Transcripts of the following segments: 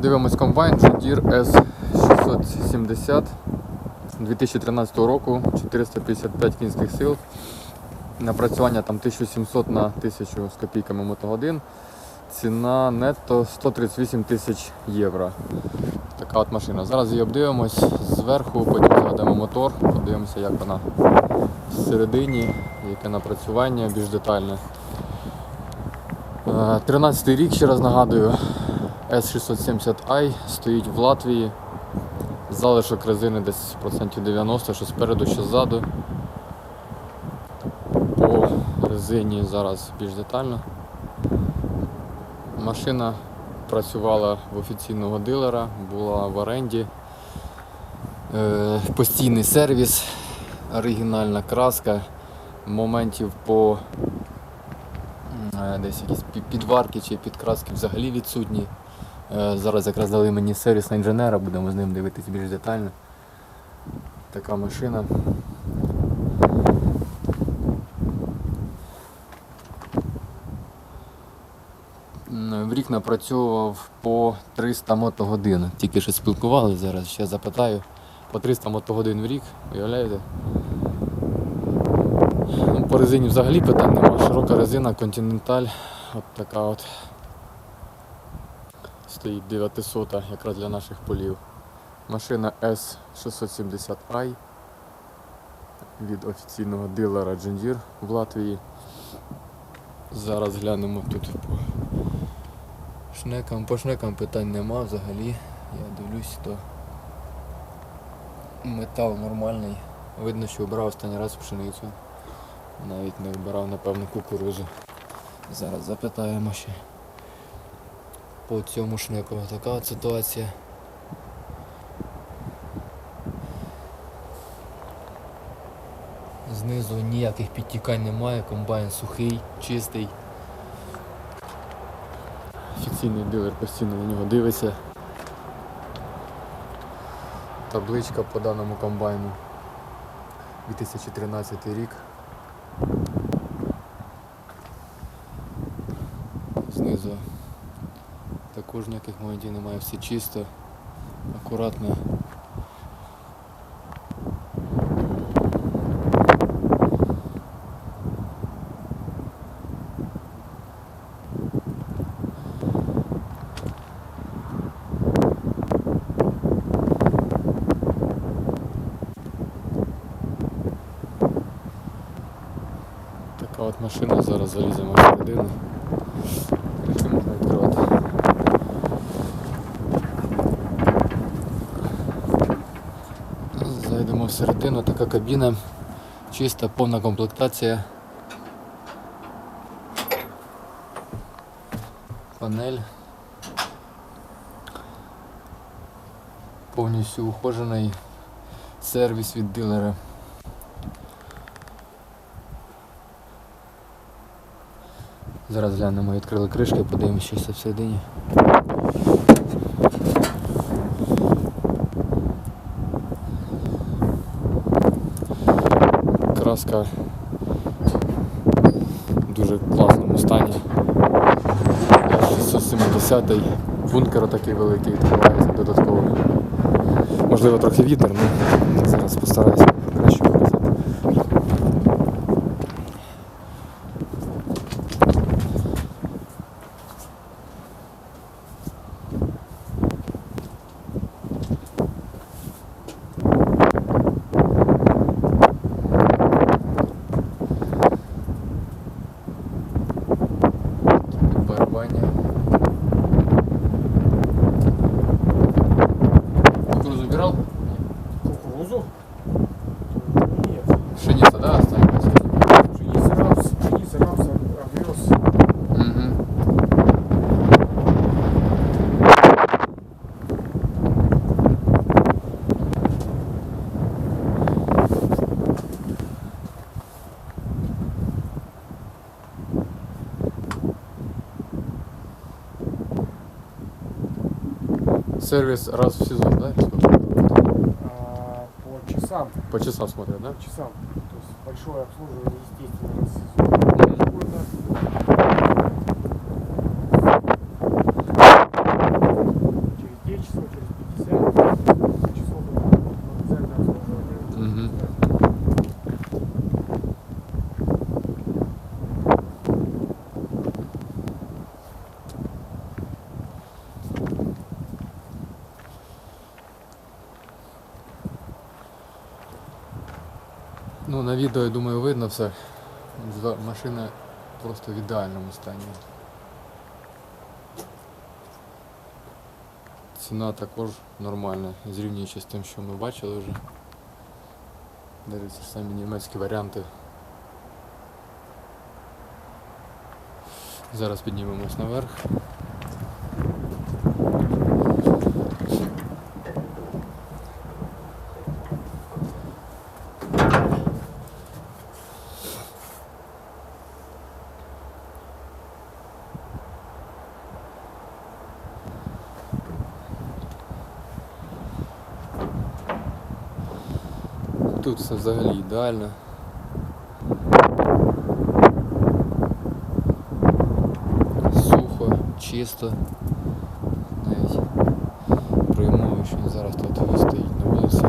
Дивимось комбайн John S670 2013 року, 455 кінських сил. Напрацювання там 1700 на 1000 з копійками мотогодин. Ціна нетто 138 тисяч євро. Така от машина. Зараз її обдивимось зверху, потім згадаємо мотор, подивимося, як вона всередині, яке напрацювання більш детальне. 13 рік, ще раз нагадую, S670i стоїть в Латвії. Залишок резини десь процентів 90, що спереду, що ззаду. По резині зараз більш детально. Машина працювала в офіційного дилера, була в оренді. Е, постійний сервіс, оригінальна краска, моментів по е, десь якісь підварки чи підкраски взагалі відсутні. Е, Зараз якраз дали мені сервісного інженера, будемо з ним дивитись більш детально. Така машина. В рік напрацьовував по 300 мотогодин. Тільки що спілкувалися зараз, ще запитаю. По 300 мотогодин в рік, уявляєте? Ну, По резині взагалі питань немає. Широка резина, континенталь. От така от. Стоїть 900 якраз для наших полів. Машина S670i від офіційного дилера Deere в Латвії. Зараз глянемо тут по шнекам. По шнекам питань нема взагалі. Я дивлюсь, то метал нормальний. Видно, що обрав останній раз пшеницю. Навіть не обирав, напевно, кукурузу. Зараз запитаємо ще. По цьому шнеку така от ситуація. Знизу ніяких підтікань немає, комбайн сухий, чистий. Офіційний дилер постійно на нього дивиться. Табличка по даному комбайну. 2013 рік. Знизу також ніяких моментів немає, все чисто, акуратно. Така от машина, зараз заліземо всередину. Ще Зайдемо всередину, така кабіна, чиста, повна комплектація. Панель. Повністю ухожений сервіс від дилера. Зараз глянемо, відкрили кришки, подивимося, що всередині. Краска в дуже класному стані. 670-й бункер такий великий відкривається додатково. Можливо трохи вітер, але зараз постараюся Кукурузу? Нет. Пшеница, да, осталась? Пшеница, рапс, пшеница, рапс, овес. Угу. Сервис раз в сезон, да? Часам, По часам смотрят, да? по часам. То есть большое обслуживание, естественно, раз в сезон. Ну, на відео, я думаю, видно все. Машина просто в ідеальному стані. Ціна також нормальна, зрівнюючи з тим, що ми бачили вже. Навіть ці ж самі німецькі варіанти. Зараз піднімемось наверх. Тут все взагалі ідеально. Сухо, чисто. Навіть при умові, що він зараз тут стоїть на вулиці.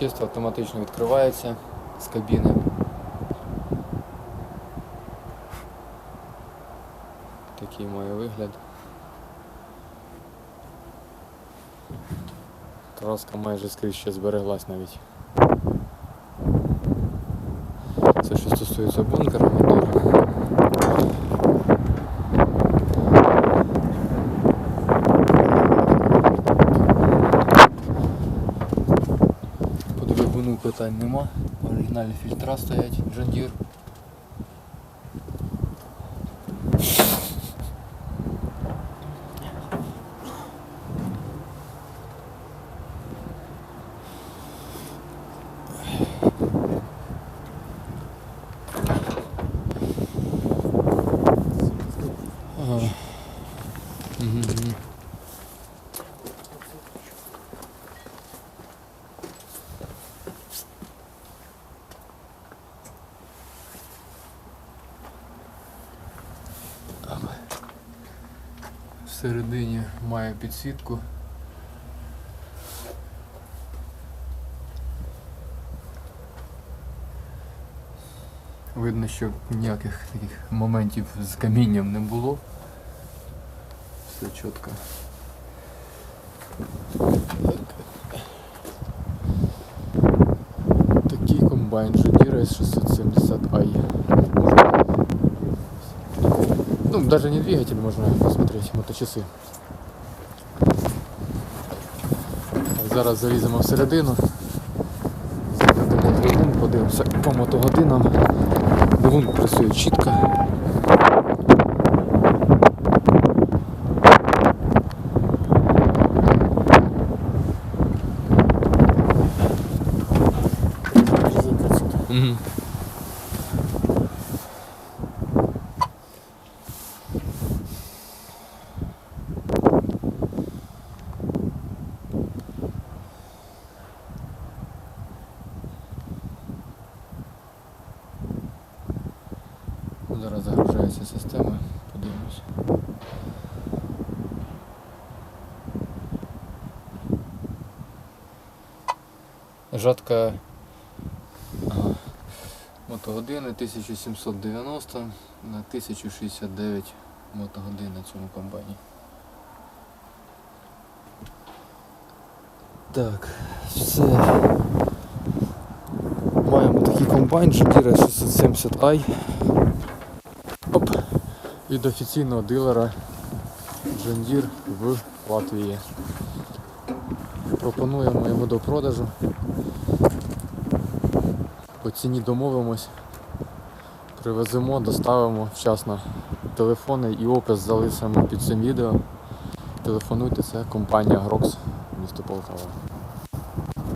Чисто, автоматично відкривається з кабіни. Такий має вигляд. Краска майже скрізь ще збереглась навіть. Це що стосується бункера питань нема. Оригінальні фільтра стоять, John Всередині має підсвітку. Видно, що ніяких таких моментів з камінням не було. Все чітко. Такий комбайн Judira S670i. Ну, даже не двигатель, можно посмотреть, моточасы. Так, зараз заліземо всередину. Двигун, подивимося по мотогодинам. Двигун працює чітко. Резинка Зараз загружається система, подивимось. Жатка мотогодини 1790 на 1069 мотогодин на цьому комбайні. Так, все. Маємо такий комбайн Judira 670i. Оп. Від офіційного дилера John Deere в Латвії. Пропонуємо його до продажу. По ціні домовимось. Привеземо, доставимо вчасно телефони і опис залишимо під цим відео. Телефонуйте, це компанія Grox, місто Полтава.